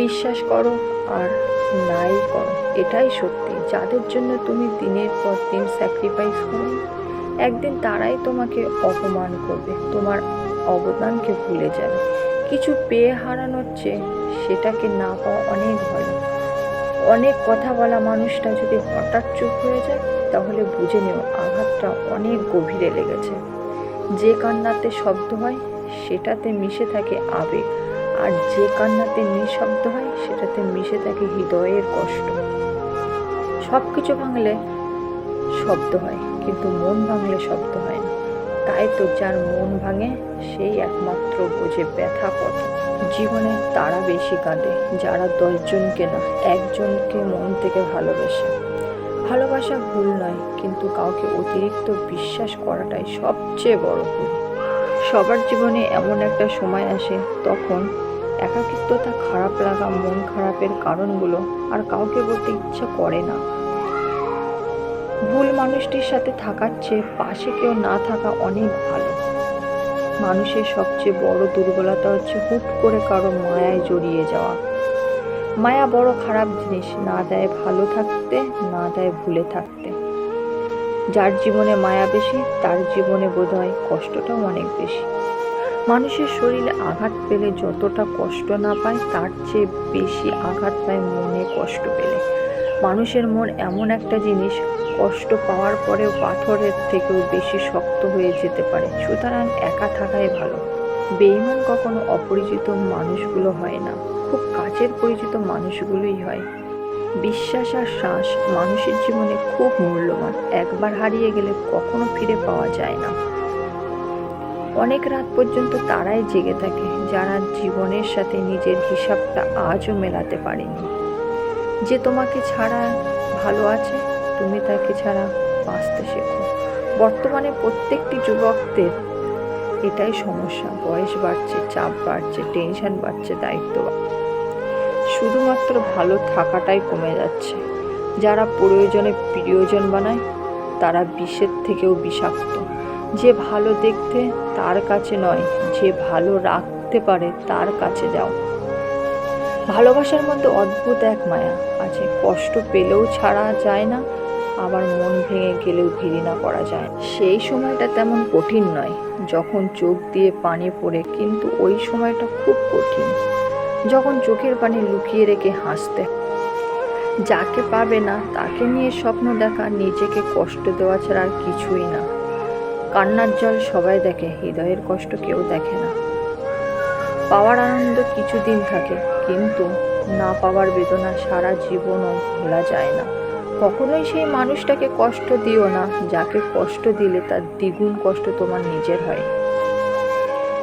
বিশ্বাস করো আর নাই করো। এটাই সত্যি। যাদের জন্য তুমি দিনের পর দিন স্যাক্রিফাইস করো, একদিন তারাই তোমাকে অপমান করবে। তোমার অবদানকে ভুলে যাবে। কিছু পেয়ে হারানোর চেয়ে সেটাকে না পাওয়া অনেক ভালো। অনেক কথা বলা মানুষটা যদি হঠাৎ চুপ হয়ে যায়, তাহলে বুঝে নিও আঘাতটা অনেক গভীরে লেগেছে। যে কান্নাতে শব্দ হয়, সেটাতে মিশে থাকে আবেগ। আর যে কান্নাতে নিঃশব্দ হয়, সেটাতে মিশে থাকে হৃদয়ের কষ্ট। সব কিছু ভাঙলে শব্দ হয়, কিন্তু মন ভাঙলে শব্দ হয় না। তাই তো যার মন ভাঙে, সেই একমাত্র বোঝে ব্যথা কত জীবনে তারা বেশি কাঁদে, যারা দশজনকে না, একজনকে মন থেকে ভালোবাসে। ভালোবাসা ভুল নয়, কিন্তু কাউকে অতিরিক্ত বিশ্বাস করাটাই সবচেয়ে বড় ভুল। সবার জীবনে এমন একটা সময় আসে তখন একাকিত্বতা, খারাপ লাগা, মন খারাপের কারণগুলো আর কাউকে বলতে ইচ্ছা করে না। ভুল মানুষটির সাথে থাকার চেয়ে পাশে কেউ না থাকা অনেক ভালো। মানুষের সবচেয়ে বড় দুর্বলতা হচ্ছে হুট করে কারও মায়ায় জড়িয়ে যাওয়া। মায়া বড় খারাপ জিনিস, না দেয় ভালো থাকতে, না দেয় ভুলে থাকতে। যার জীবনে মায়া বেশি, তার জীবনে বোধ হয় কষ্টটাও অনেক বেশি। মানুষের শরীরে আঘাত পেলে যতটা কষ্ট না পায়, তার চেয়ে বেশি আঘাত পায় মনে কষ্ট পেলে। মানুষের মন এমন একটা জিনিস, কষ্ট পাওয়ার পরেও পাথরের থেকেও বেশি শক্ত হয়ে যেতে পারে। সুতরাং একা থাকাই ভালো। বেইমান কখনো অপরিচিত মানুষগুলো হয় না। খুব কাছের পরিচিত মানুষগুলোই হয়। বিশ্বাস আর শ্বাস মানুষের জীবনে খুব মূল্যবান। একবার হারিয়ে গেলে কখনো ফিরে পাওয়া যায় না। অনেক রাত পর্যন্ত তারাই জেগে থাকে, যারা জীবনের সাথে নিজের হিসাবটা আজও মেলাতে পারেনি। যে তোমাকে ছাড়া ভালো আছে, তুমি তাকে ছাড়া বাঁচতে শেখো। বর্তমানে প্রত্যেকটি যুবকদের এটাই সমস্যা। বয়স বাড়ছে, চাপ বাড়ছে টেনশন বাড়ছে, দায়িত্ব বাড়ছে। শুধুমাত্র ভালো থাকাটাই কমে যাচ্ছে। যারা প্রয়োজনে প্রিয়জন বানায়, তারা বিষের থেকেও বিষাক্ত। যে ভালো দেখতে, তার কাছে নয়। যে ভালো রাখতে পারে, তার কাছে যাও। ভালোবাসার মধ্যে অদ্ভুত এক মায়া। আছে কষ্ট পেলেও ছাড়া যায় না, আবার মন ভেঙে গেলেও ঘৃণা করা যায় সেই সময়টা তেমন কঠিন নয়, যখন চোখ দিয়ে পানি পড়ে, কিন্তু ওই সময়টা খুব কঠিন। যখন চোখের পানি লুকিয়ে রেখে হাসতে। যাকে পাবে না, তাকে নিয়ে স্বপ্ন দেখা, নিজেকে কষ্ট দেওয়া ছাড়া আর কিছুই না। কান্নার জল সবাই দেখে, হৃদয়ের কষ্ট কেউ দেখে না। পাওয়ার আনন্দ কিছুদিন থাকে, কিন্তু না পাওয়ার বেদনা সারা জীবনও ভোলা যায় না। কখনোই সেই মানুষটাকে কষ্ট দিও না, যাকে কষ্ট দিলে তার দ্বিগুণ কষ্ট তোমার নিজের হয়।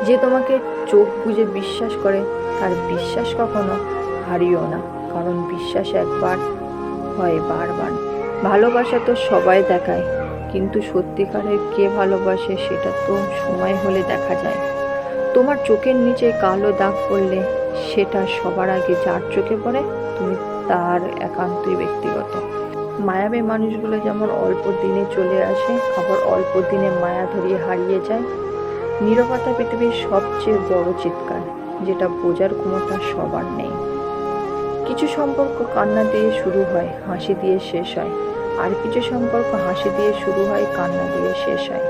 যে তোমাকে চোখ বুজে বিশ্বাস করে, তার বিশ্বাস কখনো হারিও না। কারণ বিশ্বাস একবার হয় বারবার। ভালোবাসা তো সবাই দেখায়, কিন্তু সত্যিকারের কে ভালোবাসে সেটা তো সময় হলে দেখা যায়। তোমার চোখের নিচে কালো দাগ পড়লে সেটা সবার আগে যার চোখে পড়ে, তুমি তার একান্তই ব্যক্তিগত। মায়াবী মানুষগুলো যেমন অল্প দিনে চলে আসে, আবার অল্প দিনে মায়া ধরিয়ে হারিয়ে যায়। নীরবতা পৃথিবীর সবচেয়ে বড় চিৎকার, যেটা বোঝার ক্ষমতা সবার নেই। কিছু সম্পর্ক কান্না দিয়ে শুরু হয়, হাসি দিয়ে শেষ হয়, আর কিছু সম্পর্ক হাসি দিয়ে শুরু হয়, কান্না দিয়ে শেষ হয়।